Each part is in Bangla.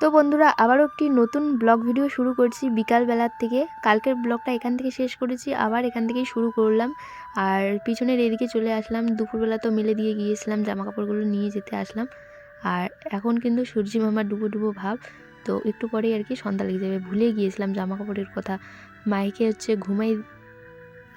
তো বন্ধুরা, আবারও একটি নতুন ব্লগ ভিডিও শুরু করছি বিকালবেলার থেকে। কালকের ব্লগটা এখান থেকে শেষ করেছি, আবার এখান থেকেই শুরু করলাম। আর পিছনের এদিকে চলে আসলাম, দুপুরবেলা তো মেলে দিয়ে গিয়েছিলাম জামা কাপড়গুলো নিয়ে যেতে আসলাম। আর এখন কিন্তু সূর্যি মামার ডুবো ডুবো ভাব, তো একটু পরেই আর কি সন্ধ্যা লেগে যাবে। ভুলে গিয়েছিলাম জামা কাপড়ের কথা। মাইকে হচ্ছে ঘুমাই,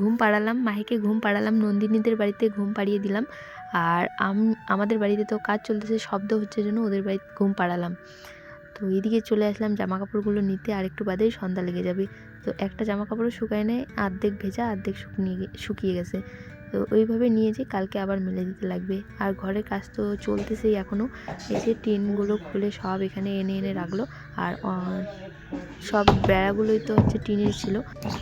ঘুম পাড়ালাম, মাহিকে ঘুম পাড়ালাম, নন্দিনীদের বাড়িতে ঘুম পাড়িয়ে দিলাম। আর আম, আমাদের বাড়িতে তো কাজ চলতেছে, শব্দ হচ্ছে জন্য ওদের বাড়িতে ঘুম পাড়ালাম। তো এইদিকে চলে আসলাম জামা কাপড়গুলো নিতে আর একটু বাদেই সন্ধ্যা লেগে যাবে। তো একটা জামা কাপড়ও শুকায় নেয় অর্ধেক ভেজা অর্ধেক শুকিয়ে শুকিয়ে গেছে। তো ওইভাবে নিয়ে যে কালকে আবার মেলে দিতে লাগবে। আর ঘরের কাজ তো চলতেছেই এখনও যে টিনগুলো খুলে সব এখানে এনে এনে রাখল। আর সব বেড়াগুলোই তো হচ্ছে টিনের ছিল।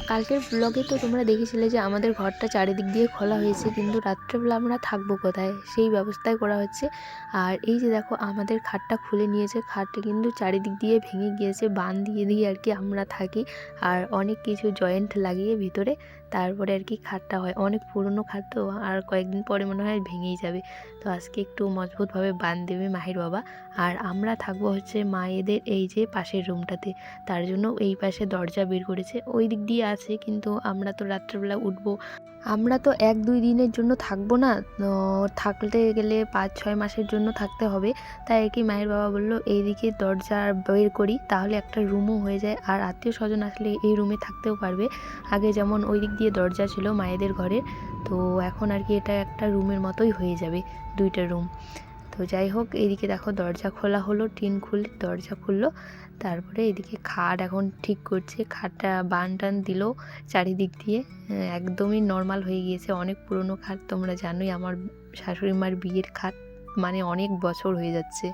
কালকের ব্লগে তো তোমরা দেখেছিলে যে আমাদের ঘরটা চারিদিক দিয়ে খোলা হয়েছে, কিন্তু রাত্রেবেলা আমরা থাকব কোথায়? সেই ব্যবস্থাই করা হচ্ছে। আর এই যে দেখো, আমাদের খাটটা খুলে নিয়েছে। খাটটা কিন্তু চারিদিক দিয়ে ভেঙে গিয়েছে, বান দিয়ে দিয়ে আর কি আমরা থাকি। আর অনেক কিছু জয়েন্ট লাগিয়ে ভিতরে তারপরে আর কি খাটটা হয়। অনেক পুরনো খাট তো আর কয়েকদিন পরে মনে হয় ভেঙেই যাবে। তো আজকে একটু মজবুতভাবে বান দেবে মাহির বাবা। আর আমরা থাকব হচ্ছে মায়েদের এই যে পাশের রুমটাতে। তার জন্য এই পাশে দরজা বের করেছে। ওই দিক দিয়ে আছে, কিন্তু আমরা তো রাত্রেবেলা উঠবো। আমরা তো এক দুই দিনের জন্য থাকব না। থাকতে গেলে পাঁচ, ছয় মাসের জন্য থাকতে হবে। তাই কি মায়ের বাবা বলল, এইদিকে দরজা বের করি, তাহলে একটা রুমও হয়ে যায়। আর আত্মীয় স্বজন আসলে এই রুমে থাকতেও পারবে। আগে যেমন ওই দিক দিয়ে দরজা ছিল মায়েদের ঘরের, তো এখন আর কি এটা একটা রুমের মতোই হয়ে যাবে, দুইটা রুম তো যাই হোক, এইদিকে দেখো দরজা খোলা হলো, টিন খুলে দরজা খুললো। তারপরে এদিকে খাট এখন ঠিক করছে, খাটটা বান টান দিল চারিদিক দিয়ে। একদমই নর্মাল হয়ে গিয়েছে, অনেক পুরনো খাট, তোমরা জানোই আমার শাশুড়ি মার বিয়ের খাট মানে অনেক বছর হয়ে যাচ্ছে।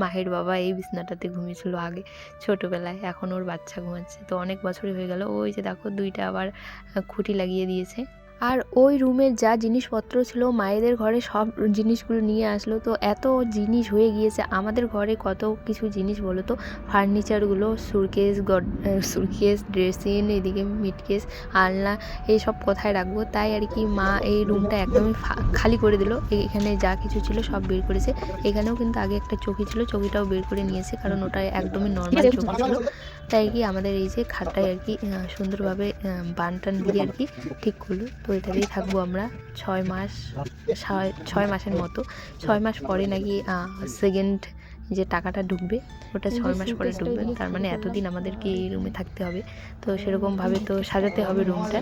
মাহের বাবা এই বিছনাটাতে ঘুমিয়েছিল আগে, ছোটোবেলায়, এখন ওর বাচ্চা ঘুমাচ্ছে। তো অনেক বছরই হয়ে গেল, ওই যে দেখো দুইটা আবার খুঁটি লাগিয়ে দিয়েছে। আর ওই রুমের যা জিনিসপত্র ছিল, মায়েদের ঘরে সব জিনিসগুলো নিয়ে আসলো। তো এত জিনিস হয়ে গিয়েছে, আমাদের ঘরে কত কিছু জিনিস বলো তো? ফার্নিচারগুলো সুরকেস গড সুরকেস ড্রেসিং এদিকে মিটকেস, আলনা, এইসব কোথায় রাখব? তাই আর কি মা এই রুমটা একদমই খালি করে দিল। এখানে যা কিছু ছিল সব বের করেছে। এখানেও কিন্তু আগে একটা চৌকি ছিল, চকিটাও বের করে নিয়েছে, কারণ ওটা একদমই নর্মাল চৌকি ছিল। তাই কি আমাদের এই যে খাটটাই আর কি সুন্দরভাবে বান টান দিয়ে আর কি ঠিক করল। তো এটাতেই থাকব আমরা ছয় মাস ছয় ছয় মাসের মতো। ছয় মাস পরে নাকি সেকেন্ড যে টাকাটা ঢুকবে ওটা ছয় মাস পরে ঢুকবে। তার মানে এতদিন আমাদেরকে এই রুমে থাকতে হবে। তো সেরকমভাবে তো সাজাতে হবে রুমটা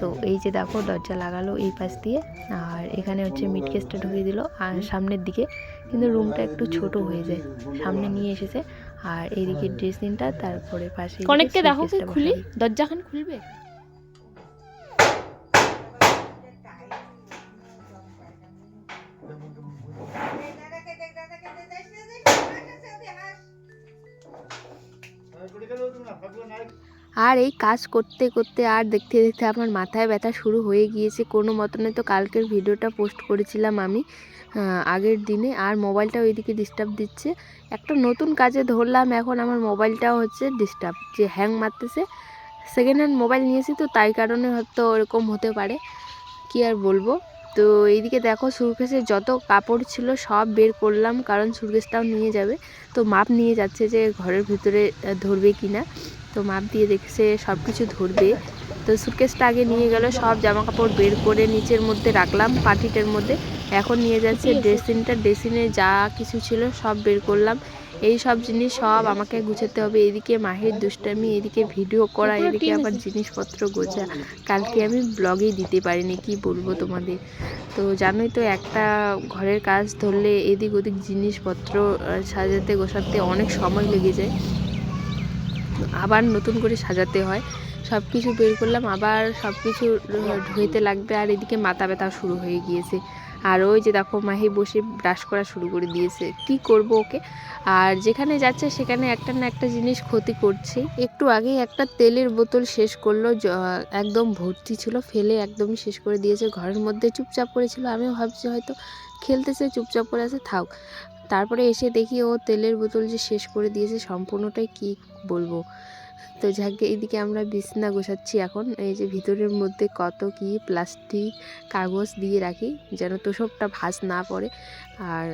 তো এই যে দেখো দরজা লাগালো এই পাশ দিয়ে আর এখানে হচ্ছে মিড কেসটা ঢুকিয়ে দিল। আর সামনের দিকে কিন্তু রুমটা একটু ছোট হয়ে যায়। সামনে নিয়ে এসেছে। আর এদিকে ড্রেসিংটা তারপরে পাশে কনেককে দেখো কি খুলি। দরজাখান খুলবে? আর এই কাজ করতে করতে আর দেখতে দেখতে আমার মাথায় ব্যথা শুরু হয়ে গিয়েছে। কোনো মতনে তো কালকের ভিডিওটা পোস্ট করেছিলাম আমি আগের দিনে। আর মোবাইলটা ওইদিকে ডিস্টার্ব দিচ্ছে। একটা নতুন কাজে ধরলাম, এখন আমার মোবাইলটাও হচ্ছে ডিস্টার্ব যে হ্যাং মারতেছে। সেকেন্ড হ্যান্ড মোবাইল নিয়েছি তো, তাই কারণে হয়তো ওরকম হতে পারে। কি আর বলব? তো এইদিকে দেখো সুরকেসের যত কাপড় ছিল সব বের করলাম, কারণ সুরকেসটাও নিয়ে যাবে। তো মাপ নিয়ে যাচ্ছে যে ঘরের ভিতরে ধরবে কি না তো মাপ দিয়ে দেখছে সব কিছু ধরবে। তো সুটকেসটা আগে নিয়ে গেল সব জামা কাপড় বের করে নিচের মধ্যে রাখলাম পাটিটের মধ্যে। এখন নিয়ে যাচ্ছে ড্রেসিংটা ড্রেসিংয়ে যা কিছু ছিল সব বের করলাম। এই সব জিনিস সব আমাকে গুছাতে হবে। এদিকে মাহির দুষ্টামি এদিকে ভিডিও করা এদিকে আবার জিনিসপত্র গোছা। কালকে আমি ব্লগেই দিতে পারিনি কি বলব তোমাদের? তো জানোই তো একটা ঘরের কাজ ধরলে এদিক ওদিক জিনিসপত্র সাজাতে গোছাতে অনেক সময় লেগে যায়। আবার নতুন করে সাজাতে হয়। সব কিছু বের করলাম, আবার সব কিছু ধুইতে লাগবে আর এদিকে মাথা ব্যথা শুরু হয়ে গিয়েছে। আর ওই যে দেখো, মাহি বসে ব্রাশ করা শুরু করে দিয়েছে। কি করব ওকে? আর যেখানে যাচ্ছে সেখানে একটা না একটা জিনিস ক্ষতি করছে। একটু আগেই একটা তেলের বোতল শেষ করল একদম ভর্তি ছিল, ফেলে একদমই শেষ করে দিয়েছে। ঘরের মধ্যে চুপচাপ করেছিল আমিও ভাবছি হয়তো খেলতেছে, চুপচাপ করে আছে, থাক। তারপরে এসে দেখি ও তেলের বোতল যে শেষ করে দিয়েছে সম্পূর্ণটাই কি বলব? তো যাকে এইদিকে আমরা বিছনা গোছাচ্ছি এখন, এই যে ভিতরের মধ্যে কত কি প্লাস্টিক কাগজ দিয়ে রাখি যেন তোষকটা ভাঁজ না পড়ে। আর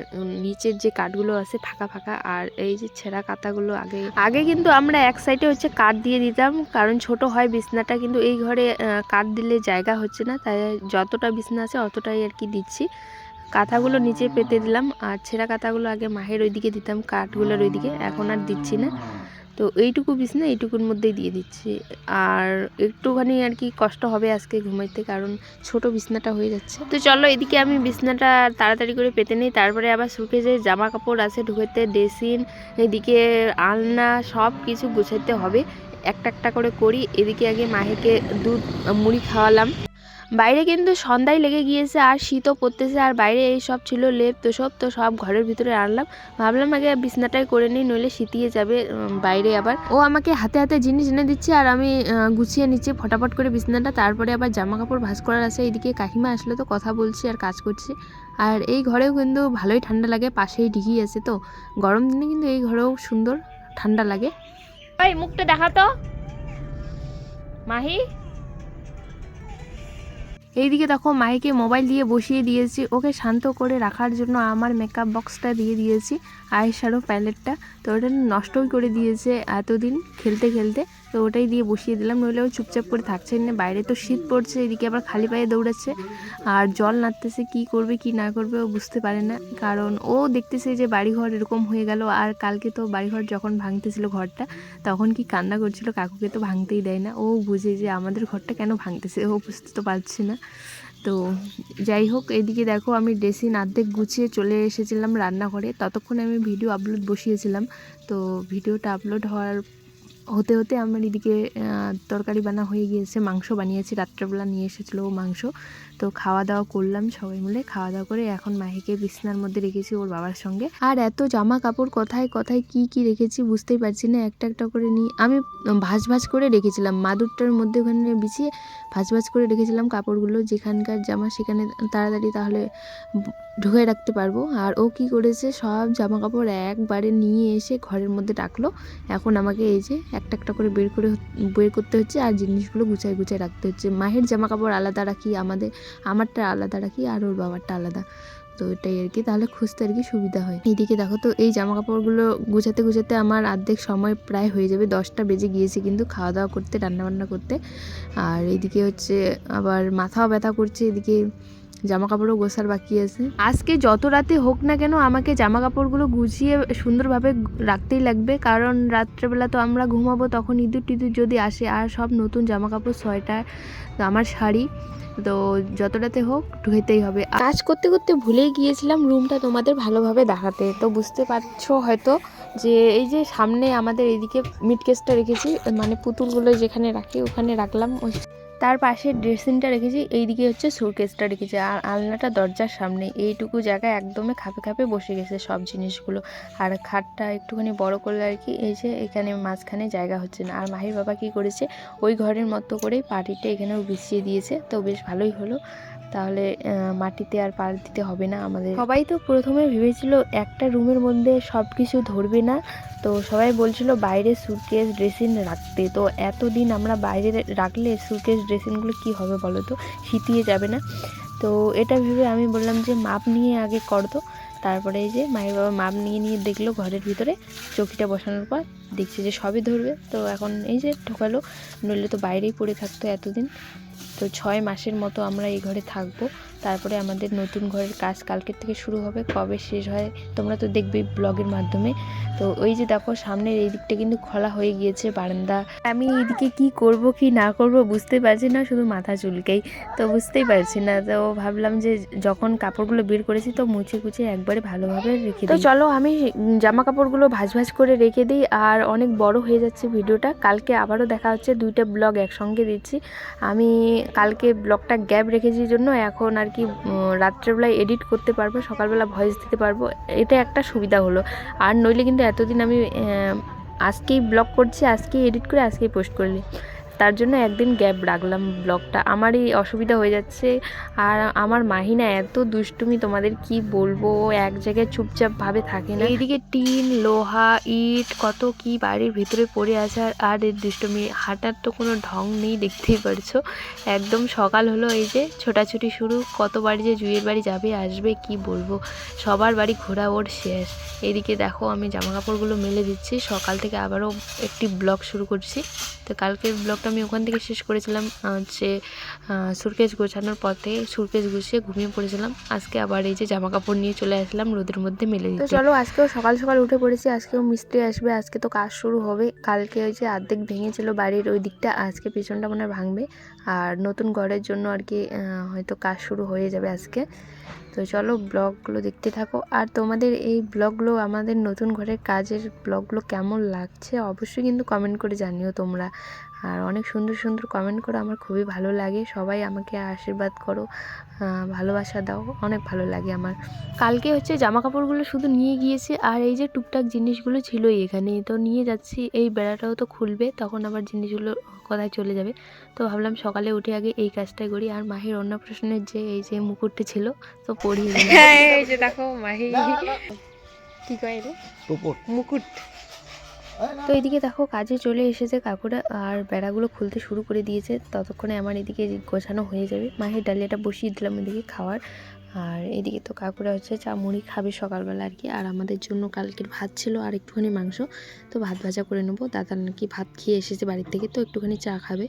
নিচের যে কাঠগুলো আছে ফাঁকা ফাঁকা, আর এই যে ছেঁড়া কাতাগুলো আগে আগে কিন্তু আমরা এক সাইডে হচ্ছে কাঠ দিয়ে দিতাম, কারণ ছোট হয় বিছনাটা কিন্তু এই ঘরে কাঠ দিলে জায়গা হচ্ছে না, তাই যতটা বিছনা আছে অতটাই আর কি দিচ্ছি। কাঁথাগুলো নিচে পেতে দিলাম, আর ছেঁড়া কাঁথাগুলো আগে মাহের ওইদিকে দিতাম, কাঠগুলোর ওইদিকে। এখন আর দিচ্ছি না। তো এইটুকু বিছনা, এইটুকুর মধ্যেই দিয়ে দিচ্ছি। আর একটুখানি আর কি কষ্ট হবে আজকে ঘুমাইতে, কারণ ছোট বিছনাটা হয়ে যাচ্ছে। তো চলো, এদিকে আমি বিছনাটা তাড়াতাড়ি করে পেতে নিই। তারপরে আবার শুকে যে জামা কাপড় আছে, ঢুকেতে ড্রেসিন, এদিকে আলনা, সব কিছু গুছাইতে হবে। একটা একটা করে করি। এদিকে আগে মাহেকে দুধ, মুড়ি খাওয়ালাম। বাইরে কিন্তু সন্ধ্যায় লেগে গিয়েছে, আর শীতও পড়তেছে, আর বাইরে এই সব ছিল লেপ তো সব তো সব ঘরের ভিতরে আনলাম। ভাবলাম আগে বিছনাটাই করে নিই, নইলে শীতিয়ে যাবে বাইরে আবার। ও আমাকে হাতে হাতে জিনিস এনে দিচ্ছে, আর আমি গুছিয়ে নিচ্ছি ফটাফট করে বিছনাটা। তারপরে আবার জামা কাপড় ভাঁজ করার আছে, এইদিকে কাকিমা আসলে তো কথা বলছি আর কাজ করছি। আর এই ঘরেও কিন্তু ভালোই ঠান্ডা লাগে, পাশেই ডিঘি আছে তো। গরম দিনে কিন্তু এই ঘরেও সুন্দর ঠান্ডা লাগে। ওই মুখটা দেখা তো। মাহি? এইদিকে দেখো, মাইকে মোবাইল দিয়ে বসিয়ে দিয়েছি। ওকে শান্ত করে রাখার জন্য আমার মেকআপ বক্সটা দিয়ে দিয়েছি আই প্যালেটটা তো ওটা নষ্টই করে দিয়েছে এতদিন খেলতে খেলতে। তো ওটাই দিয়ে বসিয়ে দিলাম। নইলে ও চুপচাপ করে থাকছে না। বাইরে তো শীত পড়ছে, এদিকে আবার খালি পায়ে দৌড়াচ্ছে। আর জল নাড়তেছে, কি করবে, কি না করবে ও বুঝতে পারে না। কারণ ও দেখতেছে যে বাড়িঘর এরকম হয়ে গেল। আর কালকে তো বাড়িঘর যখন ভাঙতেছিল ঘরটা, তখন কি কান্না করছিল কাকুকে তো ভাঙতেই দেয় না। ও বুঝে যে আমাদের ঘরটা কেন ভাঙতেছে, ও বুঝতে তো পারছে না। তো যাই হোক, এদিকে দেখো আমি ড্রেসিং অর্ধেক গুছিয়ে চলে এসেছিলাম রান্নাঘরে। ততক্ষণে আমি ভিডিও আপলোড বসিয়েছিলাম। তো ভিডিওটা আপলোড হওয়ার হতে হতে আমার এদিকে তরকারি বানা হয়ে গিয়েছে মাংস বানিয়েছি রাত্রেবেলা নিয়ে এসেছিল মাংস। তো খাওয়া দাওয়া করলাম সবাই মিলে। খাওয়া দাওয়া করে এখন মাহিকে বিছনার মধ্যে রেখেছি ওর বাবার সঙ্গে। আর এত জামা কাপড় কোথায় কোথায়, কি কি রেখেছি বুঝতেই পারছি না। একটা একটা করে নিয়ে আমি ভাজ ভাজ করে রেখেছিলাম। মাদুরটার মধ্যে ওখানে বিছিয়ে ভাজ ভাজ করে রেখেছিলাম কাপড়গুলো। যেখানকার জামা সেখানে তাড়াতাড়ি তাহলে ঢুকে রাখতে পারব। আর ও কি করেছে, সব জামা কাপড় একবারে নিয়ে এসে ঘরের মধ্যে রাখল। এখন আমাকে এই যে একটা একটা করে বের করে, বের করতে হচ্ছে। আর জিনিসগুলো গুছায় গুছাই রাখতে হচ্ছে। মাহের জামা কাপড় আলাদা রাখি, আমাদের আমারটা আলাদা রাখি আর ওর বাবারটা আলাদা। তো এটাই আর কি। তাহলে খুঁজতে আর কি সুবিধা হয়। এইদিকে দেখো তো, এই জামা কাপড়গুলো গুছাতে গুছাতে আমার অর্ধেক সময় প্রায় হয়ে যাবে। দশটা বেজে গিয়েছে কিন্তু খাওয়া দাওয়া করতে, রান্নাবান্না করতে। আর এদিকে হচ্ছে আবার মাথাও ব্যথা করছে। এদিকে জামা কাপড়ও গোছার বাকি আছে। আজকে যত রাতে হোক না কেন আমাকে জামা কাপড়গুলো গুছিয়ে সুন্দরভাবে রাখতেই লাগবে। কারণ রাত্রেবেলা তো আমরা ঘুমাবো, তখন ইঁদুর টিঁদুর যদি আসে, আর সব নতুন জামা কাপড় সোয়েটার আমার শাড়ি। তো যতটাতে হোক ঢুকেতেই হবে। কাজ করতে করতে ভুলেই গিয়েছিলাম রুমটা তোমাদের ভালোভাবে দেখাতে। তো বুঝতে পারছ হয়তো যে এই যে সামনে আমাদের এদিকে মিটকেসটা রেখেছি মানে পুতুলগুলো যেখানে রাখি ওখানে রাখলাম। ওই তার পাশে ড্রেসিংটা রেখেছি, এইদিকে হচ্ছে সুরকেসটা রেখেছি। আর আলনাটা দরজার সামনে, এইটুকু জায়গায় একদমই খাপে খাপে বসে গেছে সব জিনিসগুলো। আর খাটটা একটুখানি বড় করলে আর কি, এই যে এখানে মাঝখানে জায়গা হচ্ছে না। আর মাহির বাবা কি করেছে, ওই ঘরের মতো করেই পাটিটা এখানেও বিছিয়ে দিয়েছে। তো বেশ ভালোই হলো। তাহলে মাটিতে আর পাল দিতে হবে না আমাদের। সবাই তো প্রথমে ভেবেছিল একটা রুমের মধ্যে সব কিছু ধরবে না। তো সবাই বলছিল বাইরে সুটকেস ড্রেসিং রাখতে। তো এতদিন আমরা বাইরে রাখলে সুটকেস ড্রেসিংগুলো কি হবে বলো তো? শীতিয়ে যাবে না। তো এটা ভেবে আমি বললাম যে মাপ নিয়ে আগে কর তো তারপরে এই যে মায়ের বাবা মাপ নিয়ে নিয়ে দেখল ঘরের ভিতরে। চৌকিটা বসানোর পর দেখছে যে সবই ধরবে। তো এখন এই যে ঢোকালো। নইলে তো বাইরেই পড়ে থাকতো এতদিন। তো ছয় মাসের মতো আমরা এই ঘরে থাকব। তারপরে আমাদের নতুন ঘরের কাজ কালকের থেকে শুরু হবে কবে শেষ হয় তোমরা তো দেখবে ব্লগের মাধ্যমে। তো ওই যে দেখো সামনের এই দিকটা কিন্তু খোলা হয়ে গিয়েছে বারান্দা। আমি এইদিকে কি করব কি না করব বুঝতে পারছি না শুধু মাথা চুলকেই। তো বুঝতেই পারছি না তো ভাবলাম যে যখন কাপড়গুলো বের করেছি তো মুছে কুচে একবারে ভালোভাবে রেখে দিই। তো চলো আমি জামা কাপড়গুলো ভাজ ভাজ করে রেখে দিই আর অনেক বড় হয়ে যাচ্ছে ভিডিওটা। কালকে আবারও দেখা হচ্ছে দুইটা ব্লগ একসঙ্গে দিচ্ছি। আমি কালকে ব্লগটা গ্যাপ রেখেছি জন্য এখন আর কি রাত্রেবেলায় এডিট করতে পারব, সকালবেলা ভয়েস দিতে পারব, এটা একটা সুবিধা হলো। আর নইলে কিন্তু এতদিন আমি আজকেই ব্লগ করছি, আজকেই এডিট করে, আজকেই পোস্ট করলি। তার জন্য একদিন গ্যাপ রাখলাম ব্লগটা। আমারই অসুবিধা হয়ে যাচ্ছে। আর আমার মাহিনা এত দুষ্টুমি, তোমাদের কি বলব? এক জায়গায় চুপচাপ ভাবে থাকে না। এইদিকে টিন, লোহা, ইট, কত কি বাড়ির ভিতরে পড়ে আছে। আর এর দুষ্টুমি, হাঁটার তো কোনো ঢং নেই, দেখতেই পারছ। একদম সকাল হলো এই যে ছোটাছুটি শুরু। কত বাড়ি যে জুয়ের বাড়ি যাবে, আসবে, কি বলব? সবার বাড়ি ঘোরা ওর শেষ। এদিকে দেখো আমি জামা কাপড়গুলো মেলে দিচ্ছি। সকাল থেকে আবারও একটি ব্লগ শুরু করছি। তো কালকের ব্লগটা আমি ওখান থেকে শেষ করেছিলাম হচ্ছে সুরকেশ গোছানোর পথে সুরকেশ গুছিয়ে ঘুমিয়ে পড়েছিলাম। আজকে আবার এই যে জামা কাপড় নিয়ে চলে আসলাম রোদের মধ্যে মেলে দিতে। চলো আজকেও সকাল সকাল উঠে পড়েছি আজকেও মিস্ত্রি আসবে আজকে তো কাজ শুরু হবে। কালকে ওই যে অর্ধেক ভেঙেছিল বাড়ির ওই দিকটা আজকে পিছনটা মনে ভাঙবে। আর নতুন ঘরের জন্য আর কি হয়তো কাজ শুরু হয়ে যাবে আজকে। তো চলো ব্লগগুলো দেখতে থাকো। আর তোমাদের এই ব্লগগুলো আমাদের নতুন ঘরের কাজের ব্লগগুলো কেমন লাগছে অবশ্যই কিন্তু কমেন্ট করে জানিও তোমরা। আর অনেক সুন্দর সুন্দর কমেন্ট করো আমার খুবই ভালো লাগে। সবাই আমাকে আশীর্বাদ করো ভালোবাসা দাও অনেক ভালো লাগে আমার। কালকে হচ্ছে জামা কাপড়গুলো শুধু নিয়ে গিয়েছি আর এই যে টুকটাক জিনিসগুলো ছিলই এখানে। তো নিয়ে যাচ্ছি এই বেড়াটাও তো খুলবে তখন আবার জিনিসগুলো কোথায় চলে যাবে। তো ভাবলাম সকালে উঠে আগে এই কাজটাই করি আর মাহির অন্নপ্রাশনের যে এই যে মুকুটটা ছিল তো পরিয়ে দিলাম। যে দেখো মাহি। কি কয় রে? মুকুট। তো এদিকে দেখো, কাজে চলে এসেছে কাকুরা আর বেড়াগুলো খুলতে শুরু করে দিয়েছে। ততক্ষণে আমার এদিকে গোছানো হয়ে যাবে। মায়ের ডালিয়াটা বসিয়ে দিলাম এদিকে খাওয়ার। আর এদিকে তো কাকুরা হচ্ছে চা মুড়ি খাবে সকালবেলা আর কি। আর আমাদের জন্য কালকের ভাত ছিল আর একটুখানি মাংস। তো ভাত ভাজা করে নেব। দাদা নাকি ভাত খেয়ে এসেছে বাড়ির থেকে, তো একটুখানি চা খাবে।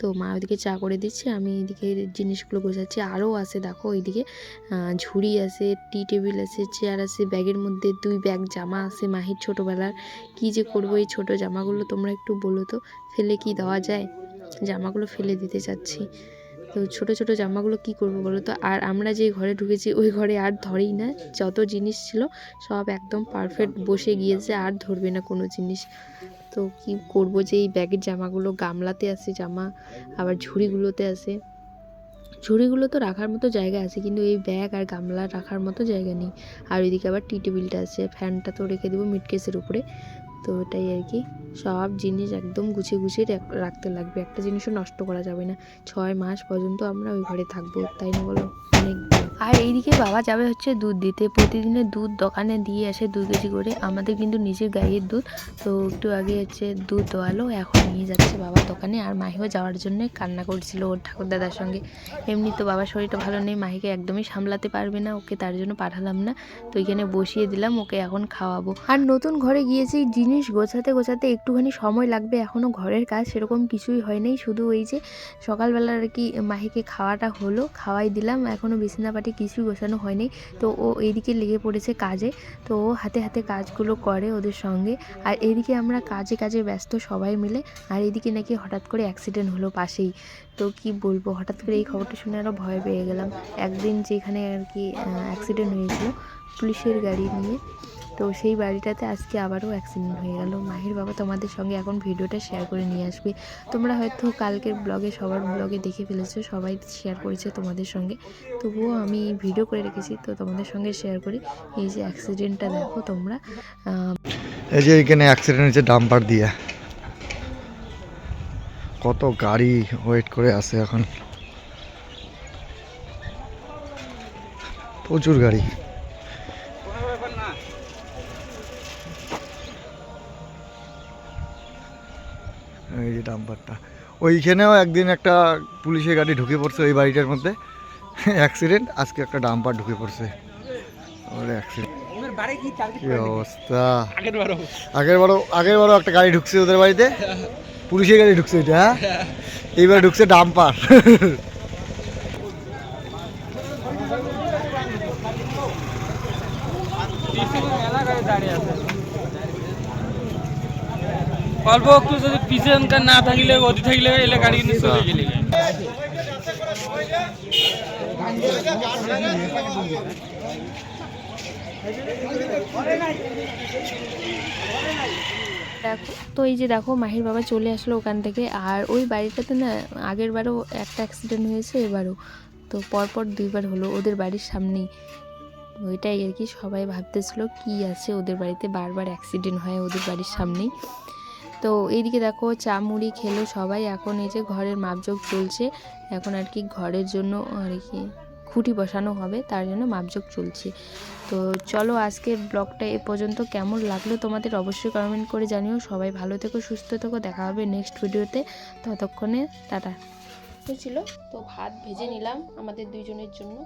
তো মা ওইদিকে চা করে দিচ্ছে। আমি এদিকে জিনিসগুলো গোছাচ্ছি। আরও আছে দেখো ওইদিকে ঝুড়ি আছে, টি টেবিল আছে, চেয়ার আছে, ব্যাগের মধ্যে দুই ব্যাগ জামা আছে মাহির ছোটোবেলার। কি যে করব এই ছোটো জামাগুলো তোমরা একটু বলো তো? ফেলে কি দেওয়া যায়? জামাগুলো ফেলে দিতে চাচ্ছি। তো ছোট ছোট জামাগুলো কি করব বলো তো? আর আমরা যে ঘরে ঢুকেছি, ওই ঘরে আর ধরেই না, যত জিনিস ছিল সব একদম পারফেক্ট বসে গিয়েছে, আর ধরবে না কোনো জিনিস। তো কি করব যে এই ব্যাগের জামাগুলো, গামলাতে আছে জামা, আবার ঝুড়িগুলোতে আছে। ঝুড়িগুলো তো রাখার মতো জায়গা আছে, কিন্তু এই ব্যাগ আর গামলা রাখার মতো জায়গা নেই। আর ওইদিকে আবার টি টেবিলটা আছে ফ্যানটা তো রেখে দেবো মিটকেসের উপরে। তো ওটাই আর কি। সব জিনিস একদম গুছিয়ে গুছিয়ে রাখ- রাখতে লাগবে। একটা জিনিসও নষ্ট করা যাবে না। ছয় মাস পর্যন্ত আমরা ওই ঘরে থাকব তাই না বলো? অনেক দিন। আর এইদিকে বাবা যাবে হচ্ছে দুধ দিতে। প্রতিদিনের দুধ দোকানে দিয়ে আসে দু কেজি করে। আমাদের কিন্তু নিজের গাইয়ের দুধ। তো একটু আগে হচ্ছে দুধ দোয়ালো এখন নিয়ে যাচ্ছে বাবা দোকানে। আর মাহিও যাওয়ার জন্য কান্না করছিল ওর ঠাকুর দাদার সঙ্গে। এমনি তো বাবার শরীরটা ভালো নেই মাহিকে একদমই সামলাতে পারবে না। ওকে তার জন্য পাঠালাম না। তো এখানে বসিয়ে দিলাম ওকে এখন খাওয়াবো। আর নতুন ঘরে গিয়েছি জিনিস গোছাতে গোছাতে একটুখানি সময় লাগবে। এখনও ঘরের কাজ সেরকম কিছুই হয়নি। শুধু ওই যে সকালবেলা আর কি মাহিকে খাওয়াটা হলো, খাওয়াই দিলাম। এখনও বিছানাপাটি কিছুই গোছানো হয়নি। তো ও এইদিকে লেগে পড়েছে কাজে। তো ও হাতে হাতে কাজগুলো করে ওদের সঙ্গে। আর এদিকে আমরা কাজে কাজে ব্যস্ত সবাই মিলে। আর এদিকে নাকি হঠাৎ করে অ্যাক্সিডেন্ট হলো পাশেই। তো কি বলব, হঠাৎ করে এই খবরটা শুনে আরও ভয় পেয়ে গেলাম। একদিন যেখানে আর কি অ্যাক্সিডেন্ট হয়েছিল পুলিশের গাড়ি নিয়ে। তো সেই বাড়িটাতে আজকে আবারও অ্যাক্সিডেন্ট হয়ে গেল। মাহির বাবা তোমাদের সঙ্গে এখন ভিডিওটা শেয়ার করে নিয়ে আসবে। তোমরা হয়তো কালকের ব্লগে সবার ব্লগে দেখে ফেলেছো, সবাই শেয়ার করেছে তোমাদের সঙ্গে। তবুও আমি ভিডিও করে রেখেছি, তো তোমাদের সঙ্গে শেয়ার করি। এই যে অ্যাক্সিডেন্টটা দেখো তোমরা। এই যে এখানে অ্যাক্সিডেন্ট হয়েছে ডাম্পার দিয়ে। কত গাড়ি ওয়েট করে আছে এখন। প্রচুর গাড়ি। এই যে ডাম্পারটা। ওইখানেও একদিন একটা পুলিশের গাড়ি ঢুকে পড়ছে ওই বাড়িটার মধ্যে। অ্যাক্সিডেন্ট আজকে একটা ডাম্পার ঢুকে পড়ছে। ওর অ্যাক্সিডেন্ট। কি? অবস্থা? আগের বারও একটা গাড়ি ঢুকছে ওদের বাড়িতে। পুলিশের গাড়ি ঢুকছে এটা হ্যাঁ? এইবার ঢুকছে ডাম্পার। অল্প একটু যদি না থাকিলে গতি থাকিলে, এলে গাড়ি কিন্তু চলে গেলে। দেখো, তো এই যে দেখো, মাহির বাবা চলে আসলো ওখান থেকে। আর ওই বাড়িটাতে না, আগের বারও একটা অ্যাক্সিডেন্ট হয়েছে, এবারও। তো পরপর দুইবার হলো ওদের বাড়ির সামনেই। ওইটাই আর কি, সবাই ভাবতেছিল কি আছে ওদের বাড়িতে, বারবার অ্যাক্সিডেন্ট হয় ওদের বাড়ির সামনেই। তো এইদিকে দেখো চা মুড়ি খেলো সবাই, এখন এই যে ঘরের মাপজোক চলছে। এখন আর কি ঘরের জন্য আর কি খুঁটি বসানো হবে, তার জন্য মাপজোক চলছে। তো চলো আজকের ব্লগটা এ পর্যন্ত। কেমন লাগল তোমাদের অবশ্যই কমেন্ট করে জানিও। সবাই ভালো থেকো, সুস্থ থেকো। দেখা হবে নেক্সট ভিডিওতে ততক্ষণে, টাটা। ছিল তো ভাত ভেজে নিলাম আমাদের দুইজনের জন্য।